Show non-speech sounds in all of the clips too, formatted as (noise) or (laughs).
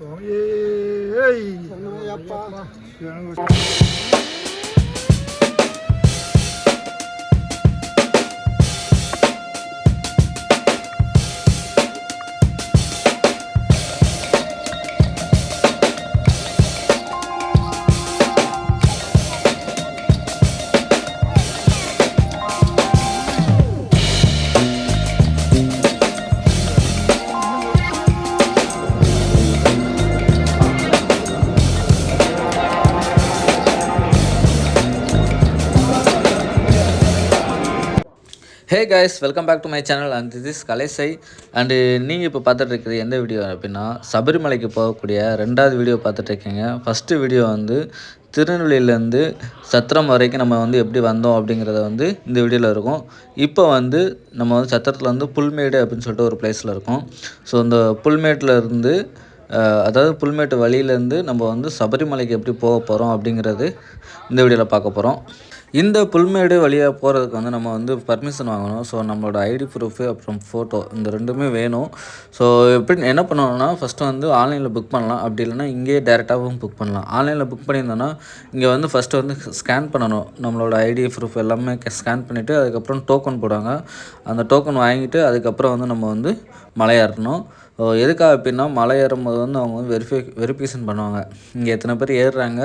王爷，成龙一。guys welcome back to my channel and this is and நீங்கள் இப்போ பார்த்துட்ருக்கிறது எந்த video அப்படின்னா சபரிமலைக்கு போகக்கூடிய ரெண்டாவது வீடியோ பார்த்துட்ருக்கீங்க ஃபஸ்ட்டு வீடியோ வந்து திருநெல்வேலியிலேருந்து சத்திரம் வரைக்கும் நம்ம வந்து எப்படி வந்தோம் அப்படிங்கிறத வந்து இந்த வீடியோவில் இருக்கும். இப்போ வந்து நம்ம வந்து சத்திரத்தில் வந்து புல்மேடு அப்படின்னு சொல்லிட்டு ஒரு பிளேஸில் இருக்கும். ஸோ இந்த புல்மேட்டில் இருந்து அதாவது புல்மேட்டு வழியிலேருந்து நம்ம வந்து சபரிமலைக்கு எப்படி போக போகிறோம் அப்படிங்கிறது இந்த வீடியோவில் பார்க்க போகிறோம் இந்த புல்மேடு வழியாக போகிறதுக்கு வந்து நம்ம வந்து பர்மிஷன் வாங்கணும். ஸோ நம்மளோட ஐடி ப்ரூஃபு அப்புறம் ஃபோட்டோ இந்த ரெண்டுமே வேணும். ஸோ எப்படி என்ன பண்ணணும்னா ஃபஸ்ட்டு வந்து ஆன்லைனில் புக் பண்ணலாம். அப்படி இல்லைன்னா இங்கேயே டேரெக்டாகவும் புக் பண்ணலாம். ஆன்லைனில் புக் பண்ணியிருந்தோன்னா இங்கே வந்து ஃபஸ்ட்டு வந்து ஸ்கேன் பண்ணணும். நம்மளோட ஐடி ப்ரூஃப் எல்லாமே ஸ்கேன் பண்ணிவிட்டு அதுக்கப்புறம் டோக்கன் போடுவாங்க. அந்த டோக்கன் வாங்கிட்டு அதுக்கப்புறம் வந்து நம்ம வந்து மலை ஏறணும். ஸோ எதுக்காக அப்படின்னா மலை ஏறும்போது வந்து அவங்க வந்து வெரிஃபை வெரிஃபிகேஷன் பண்ணுவாங்க. இங்கே எத்தனை பேர் ஏறுறாங்க?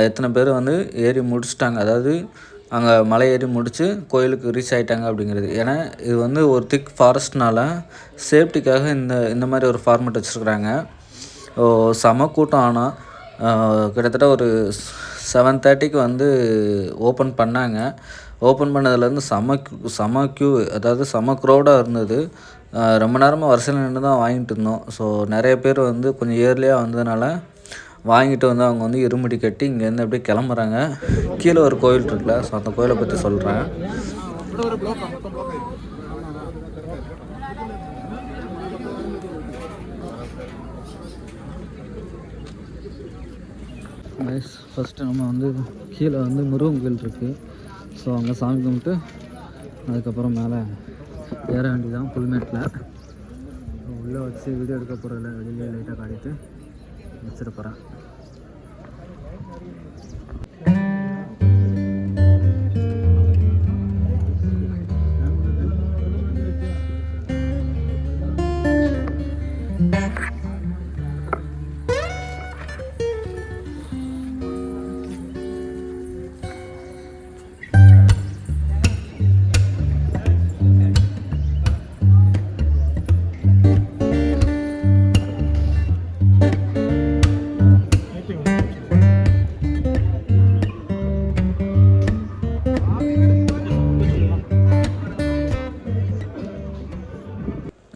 எத்தனை பேர் வந்து ஏறி முடிச்சிட்டாங்க. அதாவது அங்கே மலை ஏறி முடித்து கோயிலுக்கு ரீச் ஆகிட்டாங்க அப்படிங்கிறது. ஏன்னா இது வந்து ஒரு திக் ஃபாரஸ்ட்னால சேஃப்டிக்காக இந்த இந்த மாதிரி ஒரு ஃபார்மெட் வச்சுருக்குறாங்க. ஓ செம கூட்டம் ஆனால் கிட்டத்தட்ட ஒரு செவன் தேர்ட்டிக்கு வந்து ஓப்பன் பண்ணாங்க. ஓப்பன் பண்ணதுலேருந்து செம queue- செம க்யூ அதாவது செம க்ரௌடாக இருந்தது. ரொம்ப நேரமாக வரிசையில் நின்று தான் வாங்கிட்டு இருந்தோம். ஸோ நிறைய பேர் வந்து கொஞ்சம் இயர்லியாக வந்ததுனால வாங்கிட்டு வந்து அவங்க வந்து இருமுடி கட்டி இங்கேருந்து அப்படியே கிளம்புறாங்க. கீழே ஒரு கோயில் இருக்குல்ல ஸோ அந்த கோயிலை பற்றி சொல்கிறேன் கைஸ் ஃபஸ்ட்டு நம்ம வந்து கீழே வந்து முருகன் கோயில் இருக்குது ஸோ அங்கே சாமி கும்பிட்டு அதுக்கப்புறம் மேலே ஏற வேண்டியதான் புல்மேட்டில் உள்ளே வச்சு வீடியோ எடுக்க போகிறதில்ல வெளியிலே லைட்டாக காட்டிட்டு. வச்சிட போகிறேன்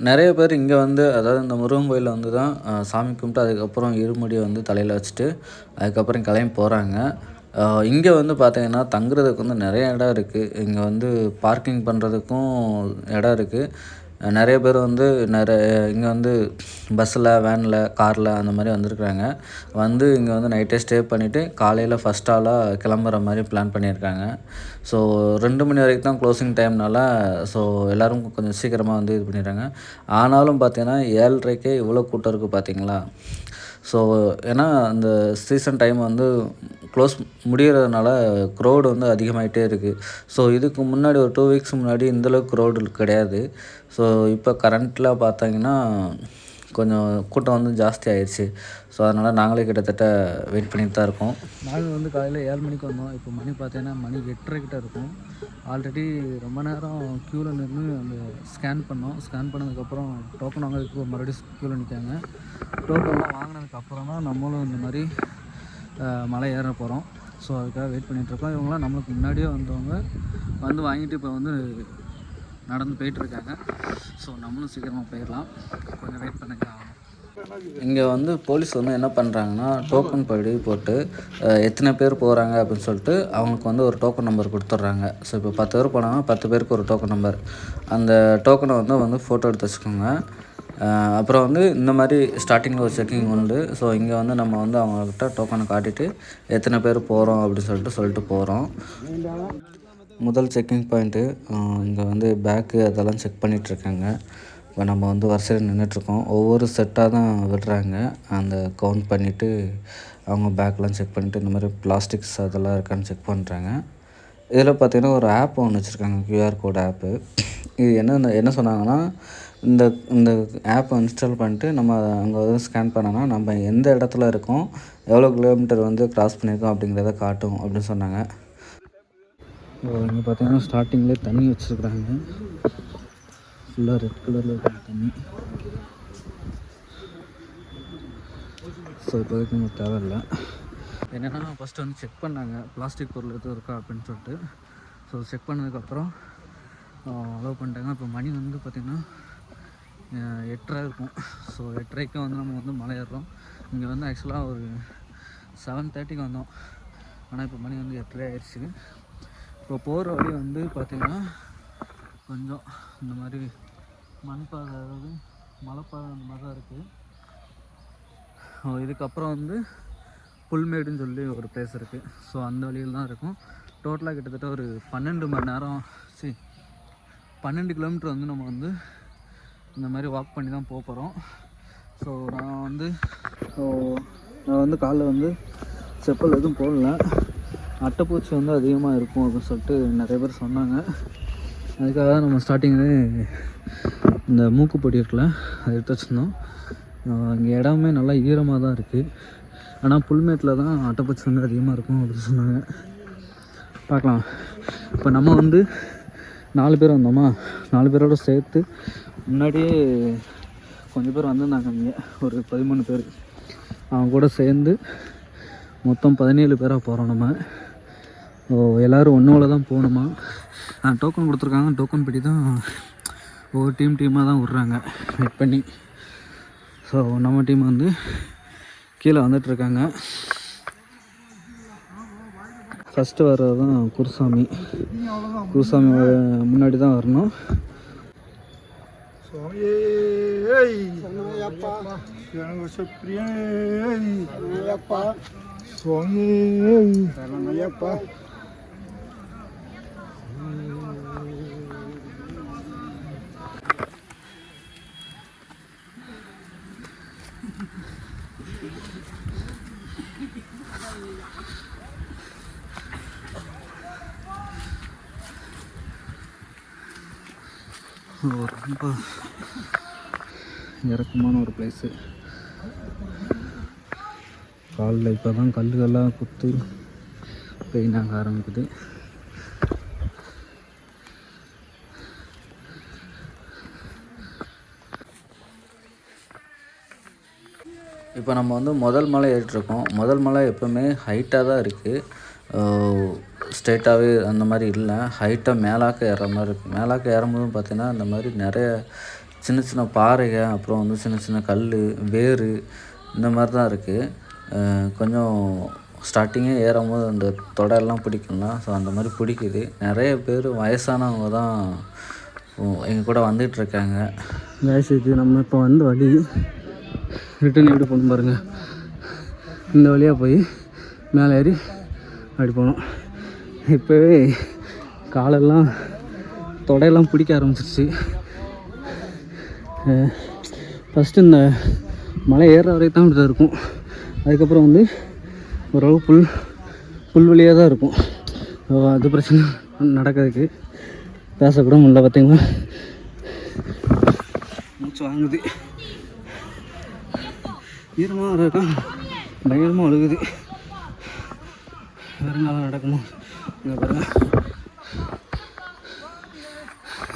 நிறைய பேர் இங்கே வந்து அதாவது இந்த முருகன் கோயிலில் வந்து தான் சாமி கும்பிட்டு அதுக்கப்புறம் இருமுடியை வந்து தலையில் வச்சுட்டு அதுக்கப்புறம் கிளம்பி போகிறாங்க இங்கே வந்து பார்த்தீங்கன்னா தங்குறதுக்கு வந்து நிறைய இடம் இருக்குது இங்கே வந்து பார்க்கிங் பண்ணுறதுக்கும் இடம் இருக்குது நிறைய பேர் வந்து நிறைய இங்கே வந்து பஸ்ஸில் வேனில் காரில் அந்த மாதிரி வந்திருக்குறாங்க. வந்து இங்கே வந்து நைட்டே ஸ்டே பண்ணிவிட்டு காலையில் ஃபஸ்ட் ஆளாக கிளம்புற மாதிரி பிளான் பண்ணியிருக்காங்க. ஸோ ரெண்டு மணி வரைக்கும் தான் க்ளோசிங் டைம்னால ஸோ எல்லோரும் கொஞ்சம் சீக்கிரமாக வந்து இது பண்ணிடுறாங்க. ஆனாலும் பார்த்தீங்கன்னா ஏழரைக்கே இவ்வளோ கூட்டம் இருக்குது பார்த்தீங்களா ஸோ ஏன்னா அந்த சீசன் டைம் வந்து க்ளோஸ் முடிகிறதுனால க்ரௌடு வந்து அதிகமாகிட்டே இருக்குது ஸோ இதுக்கு முன்னாடி ஒரு டூ வீக்ஸ் முன்னாடி இந்தளவுக்கு க்ரௌடு கிடையாது. ஸோ இப்போ கரண்ட்டில் பார்த்தீங்கன்னா கொஞ்சம் கூட்டம் வந்து ஜாஸ்தி ஆயிடுச்சு ஸோ அதனால் நாங்களே கிட்டத்தட்ட வெயிட் பண்ணிட்டு தான் இருக்கோம். நாங்கள் வந்து காலையில் ஏழு மணிக்கு வந்தோம். இப்போ மணி பார்த்தீங்கன்னா மணி எட்டரை கிட்ட இருக்கும். ஆல்ரெடி ரொம்ப நேரம் க்யூவில் நின்று அந்த ஸ்கேன் பண்ணோம். ஸ்கேன் பண்ணதுக்கப்புறம் டோக்கன் வாங்குறதுக்கு மறுபடியும் க்யூவில் நிற்காங்க டோக்கன்லாம் வாங்கினதுக்கப்புறம் தான் நம்மளும் இந்த மாதிரி மலை ஏற போகிறோம் ஸோ அதுக்காக வெயிட் பண்ணிகிட்ருக்கோம் இவங்களாம் நம்மளுக்கு முன்னாடியே வந்தவங்க வந்து வாங்கிட்டு இப்போ வந்து நடந்து போயிட்டுருக்காங்க ஸோ நம்மளும் சீக்கிரமாக போயிடலாம். கொஞ்சம் வெயிட் பண்ணுங்க. இங்கே வந்து போலீஸ் வந்து என்ன பண்ணுறாங்கன்னா டோக்கன் படி போட்டு எத்தனை பேர் போகிறாங்க அப்படின்னு சொல்லிட்டு அவங்களுக்கு வந்து ஒரு டோக்கன் நம்பர் கொடுத்துட்றாங்க. ஸோ இப்போ பத்து பேர் போனாங்கன்னா பத்து பேருக்கு ஒரு டோக்கன் நம்பர் அந்த டோக்கனை வந்து வந்து ஃபோட்டோ எடுத்து வச்சுக்கோங்க. அப்புறம் வந்து இந்த மாதிரி ஸ்டார்டிங்கில் ஒரு செக்கிங் உண்டு. ஸோ இங்கே வந்து நம்ம வந்து அவங்கக்கிட்ட டோக்கனை காட்டிட்டு எத்தனை பேர் போகிறோம் அப்படின்னு சொல்லிட்டு சொல்லிட்டு போகிறோம் முதல் செக்கிங் பாயிண்ட்டு இங்கே வந்து பேக்கு அதெல்லாம் செக் பண்ணிகிட்ருக்காங்க இப்போ நம்ம வந்து வரிசையில் நின்றுட்டுருக்கோம் ஒவ்வொரு செட்டாக தான் விடுறாங்க. அந்த கவுண்ட் பண்ணிவிட்டு அவங்க பேக்லாம் செக் பண்ணிவிட்டு இந்த மாதிரி பிளாஸ்டிக்ஸ் அதெல்லாம் இருக்கான்னு செக் பண்ணுறாங்க இதில் பார்த்தீங்கன்னா ஒரு ஆப் ஒன்று வச்சுருக்காங்க. கியூஆர் கோட் ஆப்பு இது என்ன என்ன சொன்னாங்கன்னா இந்த இந்த ஆப்பை இன்ஸ்டால் பண்ணிட்டு நம்ம அங்கே வந்து ஸ்கேன் பண்ணோன்னா நம்ம எந்த இடத்துல இருக்கோம் எவ்வளோ கிலோமீட்டர் வந்து க்ராஸ் பண்ணியிருக்கோம் அப்படிங்கிறத காட்டும் அப்படின்னு சொன்னாங்க. இங்கே பார்த்தீங்கன்னா ஸ்டார்டிங்லேயே தண்ணி வச்சுருக்குறாங்க. ஃபுல்லாக ரெட் கலரில் இருக்கிற தண்ணி. ஸோ இப்போதைக்கு நமக்கு தேவையில்லை. என்னென்னா ஃபஸ்ட்டு வந்து செக் பண்ணாங்க பிளாஸ்டிக் பொருள் எதுவும் இருக்கா அப்படின்னு சொல்லிட்டு. ஸோ செக் பண்ணதுக்கப்புறம் அலோவ் பண்ணிட்டாங்க. இப்போ மணி வந்து பார்த்திங்கன்னா எட்டரை இருக்கும். ஸோ எட்டரைக்கு வந்து நம்ம வந்து மலை ஏறுறோம் இங்கே வந்து ஆக்சுவலாக ஒரு செவன் தேர்ட்டிக்கு வந்தோம். ஆனால் இப்போ மணி வந்து எட்டரை ஆயிடுச்சு. இப்போ போகிற வழி வந்து பார்த்திங்கன்னா கொஞ்சம் இந்த மாதிரி மண்பாதை அதாவது மலைப்பாதை அந்த மாதிரி தான் இருக்குது இதுக்கப்புறம் வந்து புல்மேடுன்னு சொல்லி ஒரு பிளேஸ் இருக்குது ஸோ அந்த வழியில் தான் இருக்கும். டோட்டலாக கிட்டத்தட்ட ஒரு பன்னெண்டு மணி நேரம் சரி பன்னெண்டு கிலோமீட்டர் வந்து நம்ம வந்து இந்த மாதிரி வாக் பண்ணி தான் போக போகிறோம் ஸோ நான் வந்து ஸோ நான் வந்து காலைல வந்து செப்பல் எதுவும் போடல. அட்டைப்பூச்சி வந்து அதிகமாக இருக்கும் அப்படின்னு சொல்லிட்டு நிறைய பேர் சொன்னாங்க. அதுக்காக தான் நம்ம ஸ்டார்டிங்லேயே இந்த மூக்குப்பொடி இருக்குல்ல அதை எடுத்து வச்சுருந்தோம். இங்கே இடமே நல்லா ஈரமாக தான் இருக்குது ஆனால் புல்மேட்டில் தான் அட்டைப்பூச்சி வந்து அதிகமாக இருக்கும் அப்படின்னு சொன்னாங்க. பார்க்கலாம். இப்போ நம்ம வந்து நாலு பேர் வந்தோமா? நாலு பேரோட சேர்த்து முன்னாடியே கொஞ்சம் பேர் வந்திருந்தாங்க இங்கே. ஒரு பதிமூணு பேர். அவங்க கூட சேர்ந்து மொத்தம் பதினேழு பேராக போகிறோம் நம்ம. ஓ எல்லோரும் ஒன்றோட தான் போகணுமா? டோக்கன் கொடுத்துருக்காங்க. டோக்கன் படி தான் ஒவ்வொரு டீம் டீமாக தான் விட்றாங்க. வெயிட் பண்ணி. ஸோ நம்ம டீம் வந்து கீழே வந்துட்டுருக்காங்க ஃபஸ்ட்டு வர்றது தான் குருசாமி. குருசாமி முன்னாடி தான் வரணும். சுவாமி ரொம்ப இறக்கமான ஒரு பிளேஸு காலில் இப்போ தான் கல்லுகள்லாம் குத்து பெயின் ஆக ஆரம்பிக்குது. இப்போ நம்ம வந்து முதல் மலை ஏறிட்டுருக்கோம் முதல் மலை எப்போவுமே ஹைட்டாக தான் இருக்குது ஸ்ட்ரெயிட்டாகவே அந்த மாதிரி இல்லை. ஹைட்டாக மேலாக்க ஏற மாதிரி இருக்குது மேலாக்க ஏறும்போதும் பார்த்திங்கன்னா அந்த மாதிரி நிறைய சின்ன சின்ன பாறைகள் அப்புறம் வந்து சின்ன சின்ன கல் வேர் இந்த மாதிரி தான் இருக்குது கொஞ்சம் ஸ்டார்டிங்கே ஏறும்போது அந்த தொடரெல்லாம் பிடிக்கும்னா ஸோ அந்த மாதிரி பிடிக்குது. நிறைய பேர் வயசானவங்க தான் எங்கள் கூட வந்துகிட்ருக்காங்க கேஸ் நம்ம இப்போ வந்து வழி. ரிட்டன் எப்படி போகணும் பாருங்கள் இந்த வழியாக போய் மேலே ஏறி அப்படி போனோம் இப்போவே காலெல்லாம் தொடையெல்லாம் பிடிக்க ஆரம்பிச்சிருச்சு. ஃபஸ்ட்டு இந்த மலை ஏறுற வரைக்கும் தான் இப்படி தான் இருக்கும். அதுக்கப்புறம் வந்து ஓரளவு புல் புல்வெளியாக தான் இருக்கும். அது பிரச்சனை (laughs) நடக்கிறதுக்கு பேசக்கூட முடியல பார்த்தீங்களா மூச்சு வாங்குது. ஈரமாக இருக்கா பயங்கரமாக அழுகுது. வருங்காலம் நடக்கணும் இங்கே பாருங்க.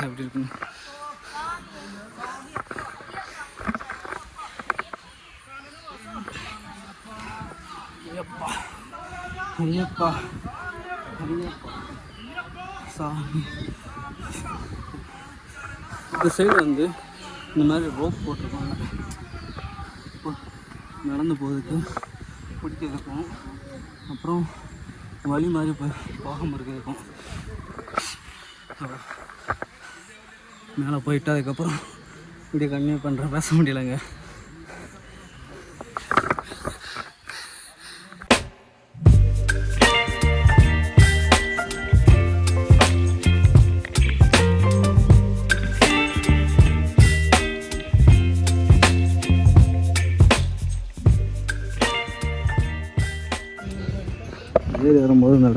எப்படி இருக்குங்க ஐயப்பா. ஐயப்பா. ஐயப்பா. சாமி. இந்த சைடு வந்து இந்த மாதிரி ரோப் போட்டிருக்காங்க நடந்து போகிறதுக்கு பிடிக்கிறதுக்கும். அப்புறம் வழி மாதிரி போய் போகாமல் இருக்கும் மேலே போயிட்டு அதுக்கப்புறம் இப்படி கன்னியூ பண்ணுற பேச முடியலைங்க.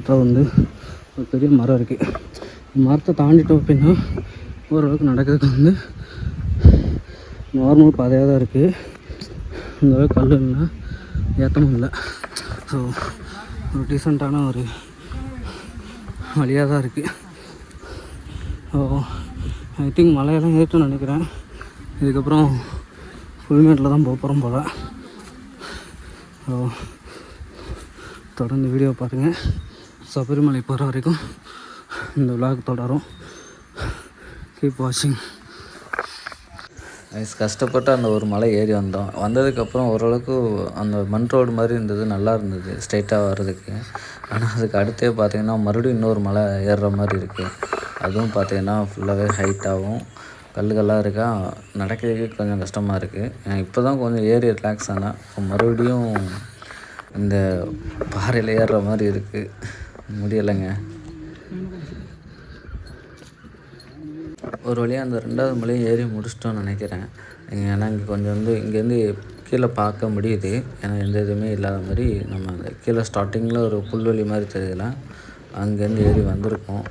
ஏறும்போது வந்து ஒரு பெரிய மரம் இருக்குது மரத்தை தாண்டிட்டோம் அப்படின்னா ஓரளவுக்கு நடக்கிறதுக்கு வந்து நார்மல் பாதையாக தான் இருக்குது இந்த அளவுக்கு கல் இல்லை ஏற்றமும் இல்லை. ஸோ ஒரு டீசெண்டான ஒரு வழியாக தான் இருக்குது ஸோ ஐ திங்க் மலையெல்லாம் ஏற்றுன்னு நினைக்கிறேன். இதுக்கப்புறம் ஃபுல்மேட்டில் தான் போக போகிறோம் போல். ஸோ தொடர்ந்து வீடியோ பாருங்கள் சபரிமலை போகிற வரைக்கும் இந்த விழாக்கு தொடரும். கீப் வாட்சிங் ஐஸ் கஷ்டப்பட்டு அந்த ஒரு மலை ஏறி வந்தோம். வந்ததுக்கப்புறம் ஓரளவுக்கு அந்த மண் ரோடு மாதிரி இருந்தது நல்லா இருந்தது ஸ்ட்ரைட்டாக வர்றதுக்கு. ஆனால் அதுக்கு அடுத்தே பார்த்தீங்கன்னா மறுபடியும் இன்னொரு மலை ஏறுற மாதிரி இருக்குது அதுவும் பார்த்தீங்கன்னா ஃபுல்லாகவே ஹைட்டாகவும் கல்லுகள்லாம் இருக்கா? நடக்கிறதுக்கு கொஞ்சம் கஷ்டமாக இருக்குது இப்போ தான் கொஞ்சம் ஏறி ரிலாக்ஸ் ஆனால் மறுபடியும் இந்த பாறையில் ஏறுற மாதிரி இருக்குது முடியலைங்க. ஒரு வழியாக அந்த ரெண்டாவது மலையும் ஏறி முடிச்சிட்டோம்னு நினைக்கிறேன். ஏன்னா இங்கே கொஞ்சம் வந்து இங்கேருந்து கீழே பார்க்க முடியுது. ஏன்னா எந்த இதுவுமே இல்லாத மாதிரி நம்ம அந்த கீழே ஸ்டார்டிங்கில் ஒரு புல்வெளி மாதிரி தெரியல அங்கேருந்து ஏறி வந்திருக்கோம்.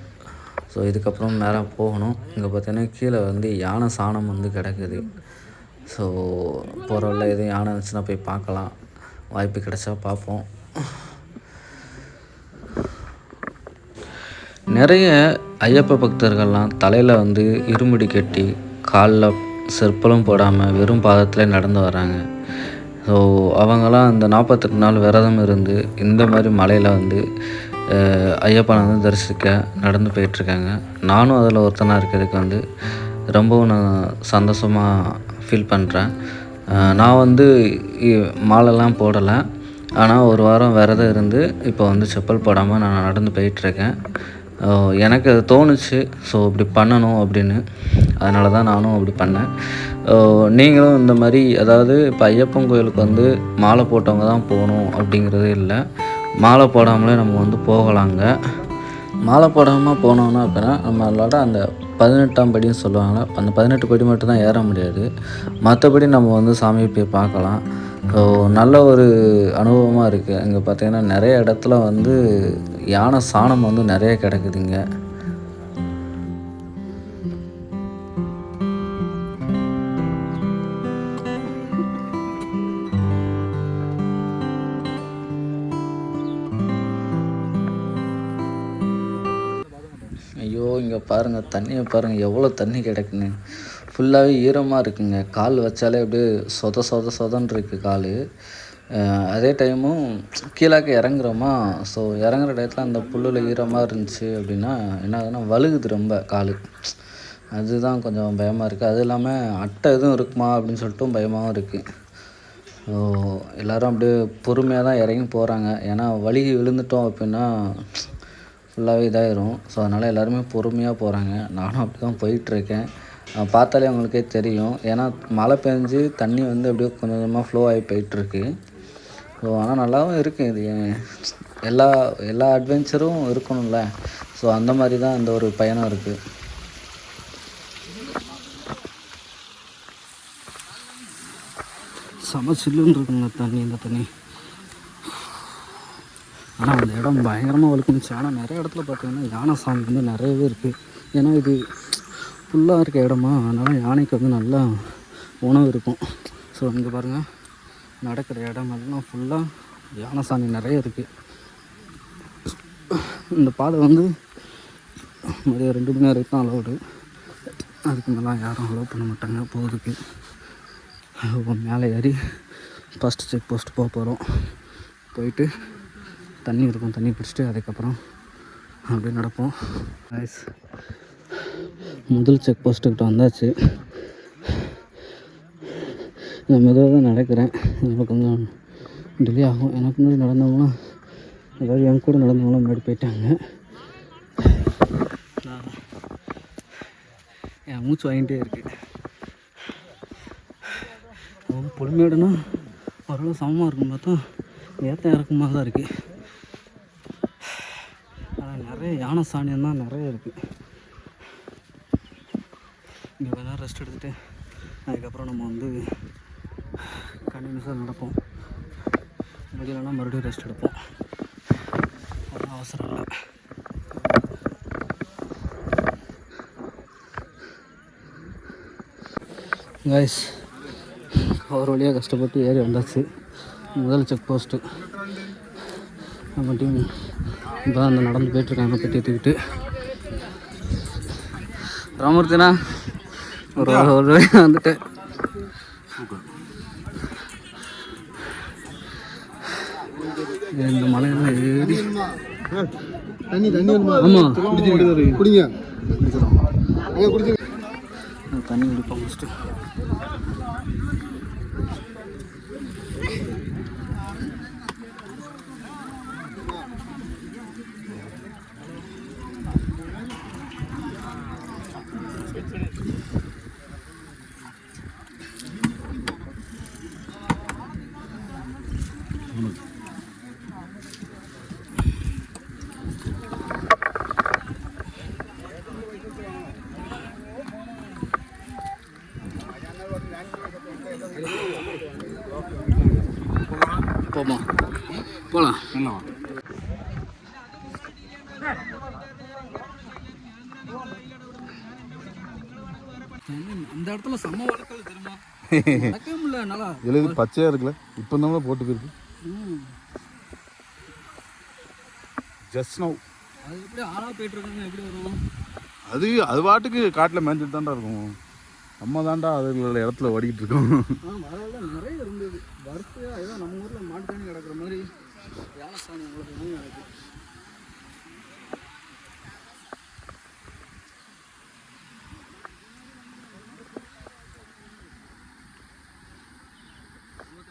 ஸோ இதுக்கப்புறம் மேலே போகணும். இங்கே பார்த்தீங்கன்னா கீழே வந்து யானை சாணம் வந்து கிடக்குது. ஸோ போகிற வழியில் எதுவும் யானை இருந்துச்சுன்னா போய் பார்க்கலாம். வாய்ப்பு கிடைச்சா பார்ப்போம். நிறைய ஐயப்ப பக்தர்கள்லாம் தலையில் வந்து இருமுடி கட்டி காலில் செருப்பலும் போடாமல் வெறும் பாதத்தில் நடந்து வராங்க. ஸோ அவங்களாம் அந்த நாற்பத்தெட்டு நாள் விரதம் இருந்து இந்த மாதிரி மலையில் வந்து ஐயப்பனை வந்து தரிசிக்க நடந்து போயிட்டுருக்காங்க. நானும் அதில் ஒருத்தனாக இருக்கிறதுக்கு வந்து ரொம்பவும் நான் சந்தோஷமாக ஃபீல் பண்ணுறேன் நான் வந்து மாலைலாம் போடலை. ஆனால் ஒரு வாரம் விரதம் இருந்து இப்போ வந்து செப்பல் போடாமல் நான் நடந்து போயிட்டுருக்கேன். எனக்கு அது தோணுச்சு. ஸோ இப்படி பண்ணணும் அப்படின்னு. அதனால தான் நானும் அப்படி பண்ணேன். நீங்களும் இந்த மாதிரி அதாவது இப்போ ஐயப்பன் கோயிலுக்கு வந்து மாலை போட்டவங்க தான் போகணும் அப்படிங்கிறது இல்லை. மாலை போடாமலே நம்ம வந்து போகலாங்க மாலை போடாமல் போனோம்னா அப்படின்னா நம்மளோட அந்த பதினெட்டாம் படின்னு சொல்லுவாங்க அந்த பதினெட்டு படி மட்டும் தான் ஏற முடியாது. மற்றபடி நம்ம வந்து சாமியை போய் பார்க்கலாம். ஸோ நல்ல ஒரு அனுபவமாக இருக்குது இங்கே பார்த்தீங்கன்னா நிறைய இடத்துல வந்து யானை சாணம் வந்து நிறைய கிடக்குதுங்க. ஐயோ இங்கே பாருங்கள் தண்ணியை பாருங்கள் எவ்வளோ தண்ணி கிடக்குன்னு ஃபுல்லாகவே ஈரமாக இருக்குங்க. கால் வச்சாலே அப்படியே சொத சொத சொதன்னு இருக்குது கால். அதே டைமும் கீழாக்க இறங்குறோமா? ஸோ இறங்குற டயத்தில் அந்த புல்லில் ஈரமாக இருந்துச்சு அப்படின்னா என்ன ஆகுதுன்னா வழுகுது ரொம்ப கால். அதுதான் கொஞ்சம் பயமாக இருக்குது அது இல்லாமல் அட்டை எதுவும் இருக்குமா அப்படின்னு சொல்லிட்டும் பயமாகவும் இருக்குது ஸோ எல்லோரும் அப்படியே பொறுமையாக தான் இறங்கி போகிறாங்க ஏன்னா வழுகி விழுந்துட்டோம் அப்படின்னா ஃபுல்லாகவே இதாயிரும். ஸோ அதனால் எல்லாருமே பொறுமையாக போகிறாங்க நானும் அப்படி தான் போயிட்டுருக்கேன் பார்த்தாலே உங்களுக்கே தெரியும். ஏன்னா மழை பெஞ்சு தண்ணி வந்து அப்படியே கொஞ்சம் கொஞ்சமாக ஃப்ளோ ஆகி போயிட்டுருக்கு. ஸோ ஆனால் நல்லாவும் இருக்குது இது எல்லா எல்லா அட்வென்ச்சரும் இருக்கணும்ல. ஸோ அந்த மாதிரி தான் இந்த ஒரு பயணம் இருக்குது செம சில்லுன்னு இருக்குங்க தண்ணி இந்த தண்ணி. ஆனால் அந்த இடம் பயங்கரமாக வலுக்குனுச்சு ஆனால் நிறைய இடத்துல பார்த்தீங்கன்னா யானை சாமி வந்து நிறையவே இருக்குது ஏன்னா இது ஃபுல்லாக இருக்க இடமா? அதனால் யானைக்கு வந்து நல்லா உணவு இருக்கும். ஸோ இங்கே பாருங்கள் நடக்கிற இடம் எல்லாம் ஃபுல்லாக யானை சாமி நிறைய இருக்குது இந்த பாதை வந்து மதியம் ரெண்டு மணி நேரம் தான் அலோடு அதுக்கு மேலே யாரும் அலோவ் பண்ண மாட்டாங்க. போகிறதுக்கு மேலே ஏறி ஃபஸ்ட் செக் போஸ்ட் போக போகிறோம் போயிட்டு தண்ணி இருக்கும். தண்ணி பிடிச்சிட்டு அதுக்கப்புறம் அப்படியே நடப்போம். நைஸ் முதல் செக் போஸ்ட்டுக்கிட்ட வந்தாச்சு. நான் மெதுவாக தான் நடக்கிறேன். எனக்கு கொஞ்சம் டிலே ஆகும். எனக்கு முன்னாடி நடந்தவங்களாம் அதாவது என் கூட நடந்தவங்களாம் முன்னாடி போயிட்டாங்க. நான் என் மூச்சு வாங்கிட்டே இருக்குது ரொம்ப பொறுமையோடனா ஓரளவு சமமாக இருக்கும் பார்த்தா ஏற்ற இறக்கமாக தான் இருக்குது ஆனால் நிறைய யானை சாணியம் தான் நிறைய இருக்குது இங்கே கொஞ்ச நேரம் ரெஸ்ட் எடுத்துகிட்டு அதுக்கப்புறம் நம்ம வந்து கண்டினியூஸாக நடப்போம். முடியலைன்னா மறுபடியும் ரெஸ்ட் எடுப்போம். அவசரம் இல்லை. கைஸ் ஒரு வழியாக கஷ்டப்பட்டு ஏறி வந்தாச்சு. முதல் செக் போஸ்ட்டு நம்ம டீம் இப்போ அந்த நடந்து போயிட்டுருக்காங்க பெட்டி ஏற்றிக்கிட்டு ராமூர்த்தினா ஒரு வந்துட்டேன் இந்த மலையெல்லாம் ஏறி. தண்ணி தண்ணி ஆமாம் குடிங்க. அங்கே குடிச்சு தண்ணி குடிப்போம் ஃபஸ்ட்டு அந்த இடத்துல செம்ம வளர்க்கல தெரியுமா? நடக்கவே முடியல நல்லா எழுதி இருக்குல்ல இப்போ தான் போட்டு போயிருக்கு ஜஸ்ட் நோ அது எப்படி ஆளாக போயிட்டு இருக்காங்க எப்படி வரும்? அது அது பாட்டுக்கு காட்டில் மேய்ஞ்சிட்டு தான்டா இருக்கும். நம்ம தான்டா அதுங்களோட இடத்துல ஓடிக்கிட்டு இருக்கோம். நிறைய இருந்தது வரிசையாக ஏதோ நம்ம ஊரில் மாட்டு தண்ணி கிடக்குற மாதிரி வேலைசாமி உங்களுக்கு தண்ணி கிடக்கு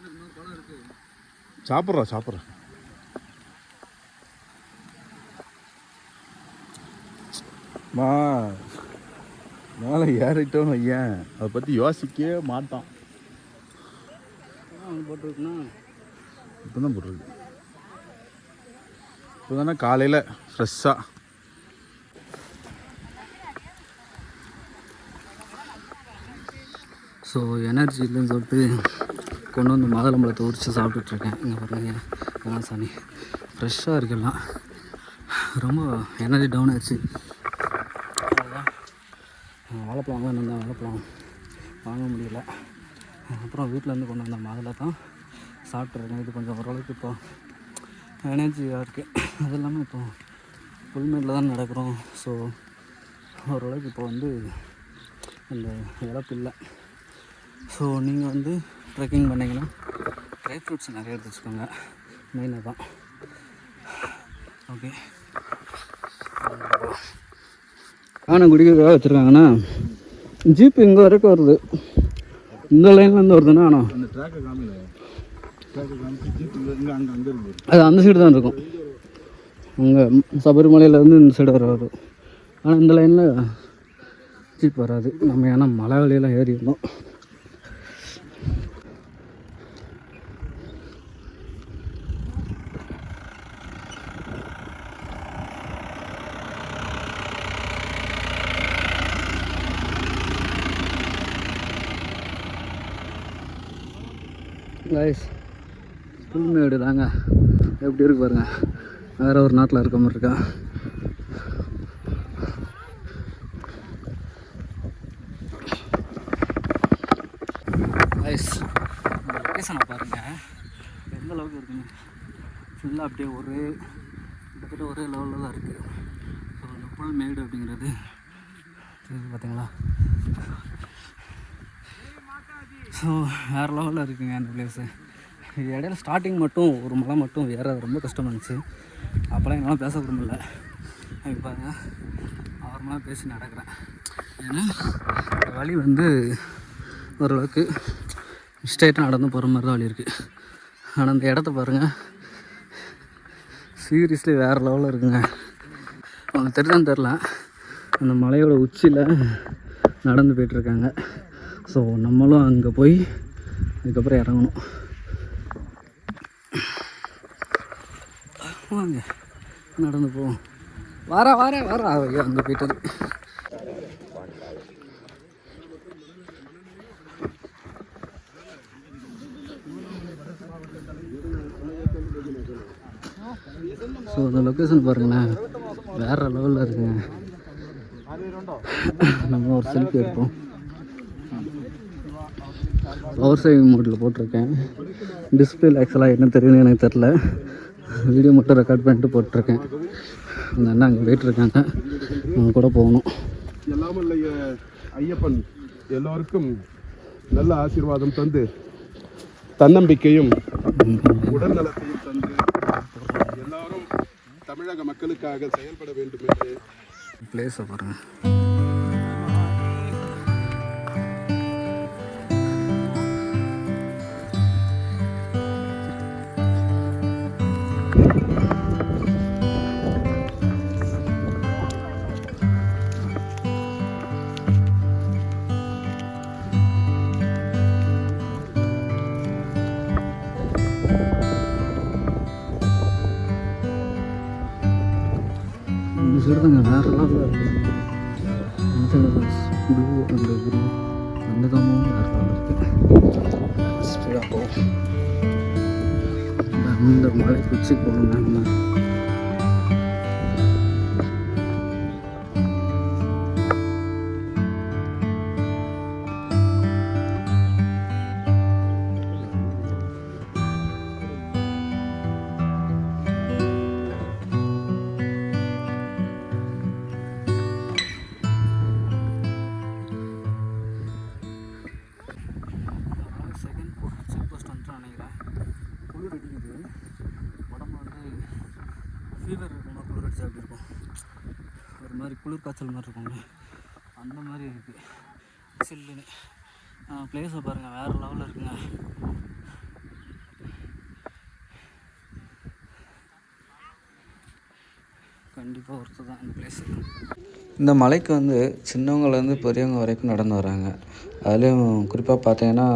இன்னொரு குளம் இருக்குது சாப்பிட்றா சாப்பிட்றா. மா மேலே ஏறிட்டோன்னு வையேன். அதை பற்றி யோசிக்கவே மாட்டான். அவன் போட்டுருக்குன்னா? இப்போ தான் போட்டிருக்கு. இப்போ தானே காலையில் ஃப்ரெஷ்ஷாக ஸோ எனர்ஜி இல்லைன்னு சொல்லிட்டு கொண்டு வந்து மாதுளம்பழத்தை உரித்து சாப்பிட்டுட்ருக்கேன். இங்கே பாருங்க அதான் சாணி ஃப்ரெஷ்ஷாக இருக்கலாம் ரொம்ப எனர்ஜி டவுன் ஆயிடுச்சு. அதுதான் வாழைப்பழம் என்ன வாழைப்பழம் வாங்க முடியல. அப்புறம் வீட்டிலேருந்து கொண்டு வந்த மாதுளை தான் சாப்பிட்ருக்கேன் இது கொஞ்சம் ஓரளவுக்கு இப்போ எனர்ஜியாக இருக்குது அது இல்லாமல் இப்போ புல்மேட்டில் தான் நடக்கிறோம். ஸோ ஓரளவுக்கு இப்போ வந்து அந்த இழப்பு இல்லை. ஸோ நீங்கள் வந்து ட்ரெக்கிங் பண்ணிங்கன்னா ட்ரை ஃப்ரூட்ஸ் நிறைய எடுத்து வச்சுக்கோங்க மெயினாக தான் ஓகே ஆனால் குடிக்கிறதுக்காக வச்சுருக்காங்கண்ணா. ஜீப் இங்கே வரைக்கும் வருது. இந்த லைன்லேருந்து வருதுண்ணா ஆனால் அது அந்த சைடு தான் இருக்கும். அங்கே சபரிமலையிலேருந்து இந்த சைடு வராது ஆனால் இந்த லைனில் ஜீப் வராது. நம்ம ஏன்னா மலை வழியெல்லாம் ஏறி இருந்தோம். கைஸ் புல்மேடு தாங்க. எப்படி இருக்கு பாருங்க. வேற ஒரு நாட்டில் இருக்க மாதிரி இருக்கா. கைஸ் இந்த லொக்கேஷனை பாருங்க. எந்த அளவுக்கு இருக்குங்க ஃபுல்லாக அப்படியே ஒரே கிட்டத்தட்ட ஒரே லெவலில் தான் இருக்குது ஸோ இந்த புல்மேடு அப்படிங்கிறது தெரியுது பார்த்தீங்களா ஸோ வேறு லெவலில் இருக்குங்க அந்த பிளேஸு இடையில ஸ்டார்டிங் மட்டும் ஒரு மலை மட்டும் ஏற ரொம்ப கஷ்டமாக இருந்துச்சு. அப்போலாம் என்னால் பேச கூட முடியல. இப்போ பாருங்க. நார்மலாக பேசி நடக்கிறேன். ஏன்னா வழி வந்து ஓரளவுக்கு ஸ்ட்ரைட்டாக நடந்து போகிற மாதிரி தான் வழி இருக்குது ஆனால் அந்த இடத்த பாருங்கள் சீரியஸ்லி வேறு லெவலில் இருக்குங்க. அவங்க தெரிஞ்சான்னு தெரில அந்த மலையோட உச்சியில் நடந்து போயிட்டுருக்காங்க ஸோ நம்மளும் அங்கே போய் அதுக்கப்புறம் இறங்கணும். வாங்க நடந்து போவோம். வார வார வார. ஐயோ அங்கே போயிட்டது. ஸோ அந்த லொக்கேஷன் பாருங்களேன். வேறு லெவலில் இருக்குங்க. நம்ம ஒரு செல்ஃபி எடுப்போம். பவர் சேவிங் மோட்டில் போட்டிருக்கேன். டிஸ்பிளேல ஆக்சுவலாக என்ன தெரியும்னு எனக்கு தெரில வீடியோ மட்டும் ரெக்கார்ட் பண்ணிட்டு போட்டிருக்கேன். அந்த அண்ணா அங்கே போயிட்டு இருக்காங்க அவங்க கூட போகணும். எல்லாம் வல்ல ஐயப்பன் எல்லோருக்கும் நல்ல ஆசீர்வாதம் தந்து தன்னம்பிக்கையும் உடல் நலத்தையும் தந்து எல்லாரும் தமிழக மக்களுக்காக செயல்பட வேண்டும். என்று பிளேஸை பாருங்கள் இந்த சைடு தாங்க வேறு லெவலில் இருக்குது அந்த ப்ளூ அந்த க்ரீன் அந்த காமும் வேறு லெவலில் இருக்குது ஸ்பீடாக போகும் அந்த மலை குச்சி போகணும் நம்ம குளிர் காய்ச்சல் மாதிரி இருக்கும்ல. அந்த மாதிரி இருக்குது சில்லுன்னு பிளேஸை பாருங்கள் வேறு லெவலில் இருக்குங்க. கண்டிப்பாக ஒருத்தர் தான் இந்த பிளேஸு இந்த மலைக்கு வந்து சின்னவங்கலேருந்து பெரியவங்க வரைக்கும் நடந்து வராங்க. அதுலேயும் குறிப்பாக பார்த்தீங்கன்னா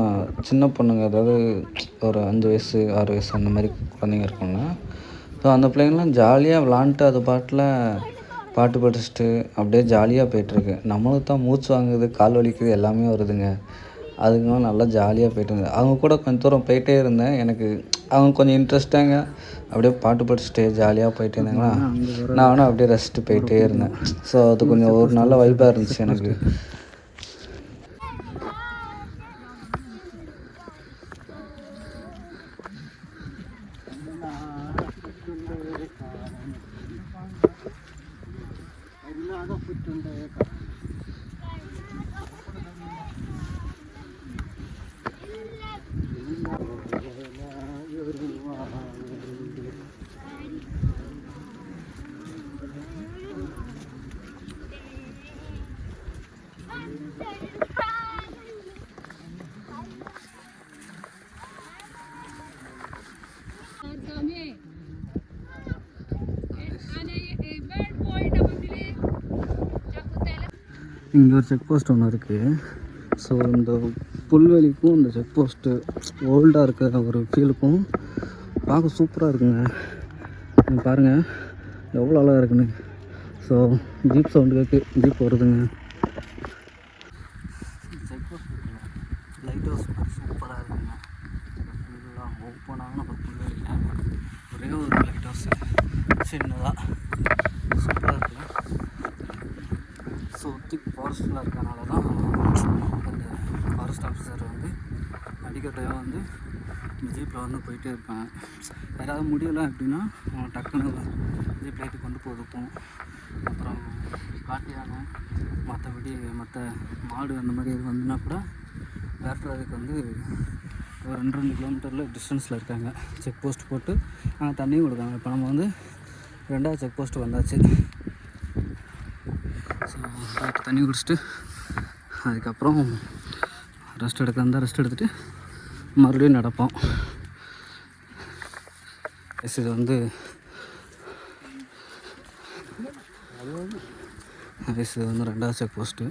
சின்ன பொண்ணுங்க அதாவது ஒரு அஞ்சு வயசு ஆறு வயசு அந்த மாதிரி குழந்தைங்க இருக்காங்க ஸோ அந்த பிள்ளைங்களாம் ஜாலியாக விளாண்டுட்டு அது பாட்டில் பாட்டு படிச்சுட்டு அப்படியே ஜாலியாக போயிட்டுருக்கு. நம்மளுக்கு தான் மூச்சு வாங்குது கால் வலிக்குது எல்லாமே வருதுங்க. அதுங்களும் நல்லா ஜாலியாக போயிட்டு இருந்தது அவங்க கூட கொஞ்சம் தூரம் போயிட்டே இருந்தேன். எனக்கு அவங்க கொஞ்சம் இன்ட்ரெஸ்டாங்க அப்படியே பாட்டு படிச்சுட்டு ஜாலியாக போயிட்டு இருந்தாங்களா? நானும் அப்படியே ரசிச்சுட்டு போயிட்டே இருந்தேன். ஸோ அது கொஞ்சம் ஒரு நல்ல வைப்பாக இருந்துச்சு எனக்கு. இங்கே ஒரு செக் போஸ்ட் ஒன்று இருக்குது ஸோ இந்த புல்வெளிக்கும் இந்த செக் போஸ்ட்டு ஓல்டாக இருக்கிற ஒரு ஃபீலுக்கும் பார்க்க சூப்பராக இருக்குங்க. நீங்கள் பாருங்கள் எவ்வளோ அழகாக இருக்குன்னு. ஸோ ஜீப் சவுண்டு கேட்கு ஜீப் வருதுங்க. செக் போஸ்ட் லைட் ஹவுஸ் சூப்பராக இருக்குங்க. ஃபுல்லாக ஓப்பனாக ஒரு ஒரே ஒரு லைட் ஹவுஸ் சின்னதாக சூப்பராக இருக்குங்க ஸோ பொசிஷனில் இருக்கனால தான் அந்த ஃபாரஸ்ட் ஆஃபீஸர் வந்து அடிக்கட்டையாக வந்து ஜீப்பில் வந்து போயிட்டே இருப்பேன் யாராவது முடியலை அப்படின்னா டக்குன்னு ஜீப்பில் ஏற்றி கொண்டு போதுக்கும் அப்புறம் காட்டு யானை மற்றபடி மற்ற மாடு அந்த மாதிரி எது வந்துன்னா கூட வேட்டுறதுக்கு வந்து ஒரு ரெண்டு ரெண்டு கிலோமீட்டரில் டிஸ்டன்ஸில் இருக்காங்க. செக் போஸ்ட் போட்டு அங்கே தண்ணியும் கொடுக்காங்க இப்போ நம்ம வந்து ரெண்டாவது செக் போஸ்ட் வந்தாச்சு. தண்ணி குடிச்சிட்டு அதுக்கப்புறம் ரெஸ்ட் எடுக்கிறதா ரெஸ்ட் எடுத்துகிட்டு மறுபடியும் நடப்போம். எஸ் இது வந்து எஸ் இது வந்து ரெண்டாவது செக் போஸ்ட்டு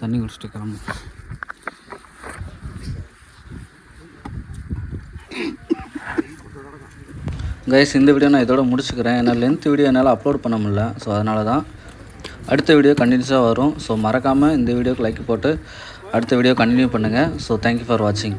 தண்ணி குடிச்சிட்டு கிளம்பும். கைஸ் இந்த வீடியோ நான் இதோட முடிச்சுக்கிறேன். ஏன்னா லென்த் வீடியோ என்னால் அப்லோட் பண்ண முடியல. ஸோ அதனால தான் அடுத்த வீடியோ கண்டினியூஸாக வரும். ஸோ மறக்காமல் இந்த வீடியோக்கு லைக் போட்டு அடுத்த வீடியோ கண்டினியூ பண்ணுங்கள் ஸோ தேங்க்யூ ஃபார் வாட்சிங்